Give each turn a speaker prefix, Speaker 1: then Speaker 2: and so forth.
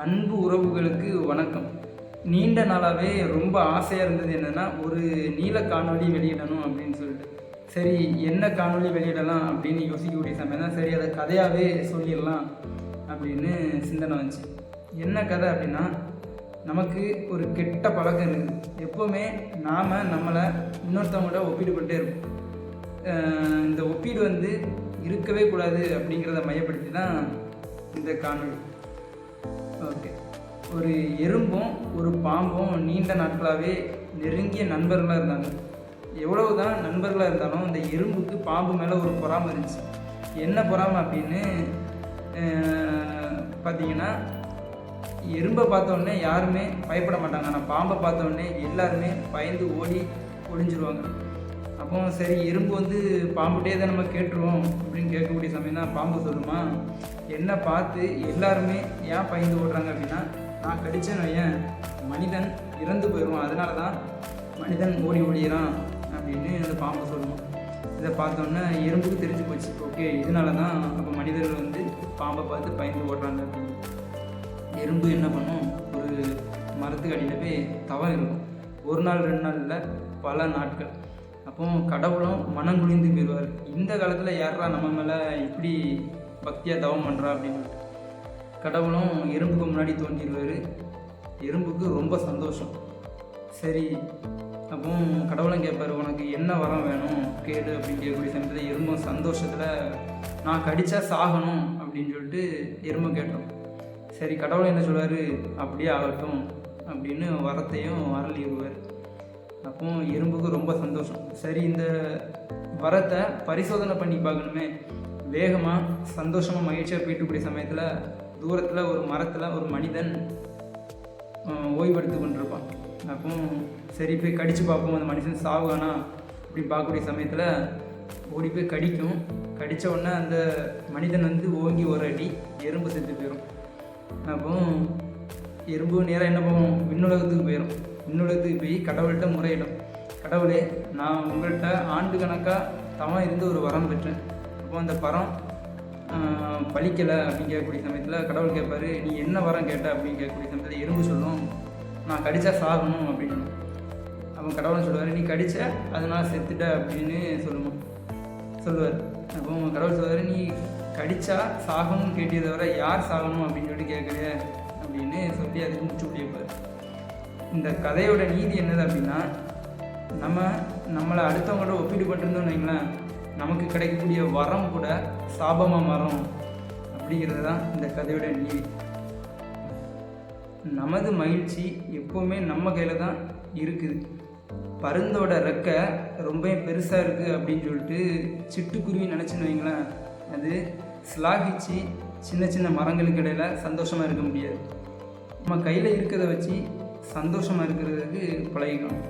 Speaker 1: அன்பு உறவுகளுக்கு வணக்கம். நீண்ட நாளாகவே ரொம்ப ஆசையாக இருந்தது என்னென்னா ஒரு நீல காணொளி வெளியிடணும் அப்படின்னு சொல்லிட்டு. சரி என்ன காணொலி வெளியிடலாம் அப்படின்னு யோசிக்கக்கூடிய சமயம் தான். சரி அதை கதையாகவே சொல்லிடலாம் அப்படின்னு சிந்தனை வந்துச்சு. என்ன கதை அப்படின்னா நமக்கு ஒரு கெட்ட பழக்கம் இருக்குது. எப்போவுமே நாம் நம்மளை இன்னொருத்தவங்களோட ஒப்பிடுபட்டே இருப்போம். இந்த ஒப்பீடு வந்து இருக்கவே கூடாது அப்படிங்கிறத மையப்படுத்தி தான் இந்த காணொளி. ஓகே. ஒரு எறும்பும் ஒரு பாம்பும் நீண்ட நாட்களாகவே நெருங்கிய நண்பர்களாக இருந்தாங்க. எவ்வளவு தான் நண்பர்களாக இருந்தாலும் இந்த எறும்புக்கு பாம்பு மேலே ஒரு பொறாமை இருந்துச்சு. என்ன பொறாமை அப்படின்னு பார்த்தீங்கன்னா எறும்பை பார்த்த யாருமே பயப்பட மாட்டாங்க. ஆனால் பாம்பை பார்த்தோடனே எல்லாருமே பயந்து ஓடி ஒழிஞ்சிருவாங்க அப்போ சரி எறும்பு வந்து பாம்புகிட்டே தான் நம்ம கேட்டுருவோம் அப்படின்னு கேட்கக்கூடிய சமயம் தான் பாம்பு சொல்லுமா? என்னை பார்த்து எல்லாருமே ஏன் பயந்து ஓடுறாங்க அப்படின்னா நான் கடிச்சேன்னு ஏன் மனிதன் இறந்து போயிடுவான் அதனால தான் மனிதன் ஓடி ஓடிறான் அப்படின்னு அந்த பாம்பு சொல்லுவோம் இதை பார்த்தோன்னே எறும்புக்கு தெரிஞ்சு போச்சு. ஓகே இதனால தான் அப்போ மனிதர்கள் வந்து பாம்பை பார்த்து பயந்து ஓடுறாங்க அப்படின்னு. எறும்பு என்ன பண்ணும்? ஒரு மரத்துக்கு அடியில் போய் தவம் இருக்கும் ஒரு நாள் ரெண்டு நாள் இல்லை பல நாட்கள். அப்போ கடவுளும் மனம் குளிந்து போயிடுவார். இந்த காலத்தில் யாரா நம்ம மேலே இப்படி பக்தியாக தவம் பண்ணுறா அப்படின்னு கடவுளும் எறும்புக்கு முன்னாடி தோன்றிடுவார். எறும்புக்கு ரொம்ப சந்தோஷம். சரி அப்போ கடவுளும் கேட்பார் உனக்கு என்ன வரம் வேணும்? கேடு அப்படின்னு கேட்கக்கூடிய சமயத்தில் எறும்பும் சந்தோஷத்தில் நான் கடித்தா சாகணும் அப்படின்னு சொல்லிட்டு எறும்பை கேட்டோம். சரி கடவுள் என்ன சொல்வார்? அப்படியே ஆகட்டும் அப்படின்னு வரத்தையும் அருளிடுவார் அப்போ எறும்புக்கு ரொம்ப சந்தோஷம். சரி இந்த வரத்தை பரிசோதனை பண்ணி பார்க்கணுமே. வேகமாக சந்தோஷமாக மகிழ்ச்சியாக போயிட்டுக்கூடிய சமயத்தில் தூரத்தில் ஒரு மரத்தில் ஒரு மனிதன் ஓய்வெடுத்து கொண்டிருப்பான். அப்போ சரி போய் கடித்து பார்ப்போம் அந்த மனுஷன் சாவுகானா அப்படி பார்க்கக்கூடிய சமயத்தில் ஓடி போய் கடிக்கும். கடித்த உடனே அந்த மனிதன் வந்து ஓங்கி ஒரு அடி எறும்பு செத்து போயிடும் அப்போ எறும்பு நேராக என்ன பண்ணும்? விண்ணுலகத்துக்கு போயிடும் விண்ணுலகத்துக்கு போய் கடவுள்கிட்ட முறையிடும். கடவுளே நான் உங்கள்கிட்ட ஆண்டு கணக்காக தவம் இருந்து ஒரு வரம் பெற்றேன். அப்போ அந்த பரம் பழிக்கலை அப்படின்னு கேட்கக்கூடிய சமயத்தில் கடவுள் கேட்பாரு நீ என்ன வரம் கேட்ட? அப்படின்னு கேட்கக்கூடிய சமயத்தில் எறும்பு சொல்லும் நான் கடித்தா சாகணும் அப்படின்னு. அவன் கடவுள்னு சொல்லுவார் நீ கடித்த அதனால் செத்துட்ட அப்படின்னு சொல்லுவான் சொல்லுவார் அப்போ கடவுள் சொல்லுவார் நீ கடித்தா சாகணும்னு கேட்டியதை தவிர யார் சாகணும்? அப்படின்னு சொல்லிட்டு கேட்குற அப்படின்னு சொல்லி அதுக்கு முடிச்சு முடியப்பார் இந்த கதையோட நீதி என்னது அப்படின்னா நம்ம நம்மளை அடுத்தவங்களோட ஒப்பீடு பண்ணிருந்தோம்னு வைங்களேன் நமக்கு கிடைக்கக்கூடிய வரம் கூட சாபமாக மரம் அப்படிங்கிறது தான் இந்த கதையோட நீதி. நமது மகிழ்ச்சி எப்போவுமே நம்ம கையில் தான் இருக்குது. பருந்தோட ரெக்கை ரொம்ப பெருசாக இருக்குது அப்படின்னு சொல்லிட்டு சிட்டுக்குருவி நினச்சின்னு வைங்களேன். அது ஸ்லாகிச்சு சின்ன சின்ன மரங்களுக்கு இடையில் சந்தோஷமாக இருக்க முடியாது. நம்ம கையில் இருக்கிறத வச்சு சந்தோஷமாக இருக்கிறதுக்கு பழகிக்கணும்.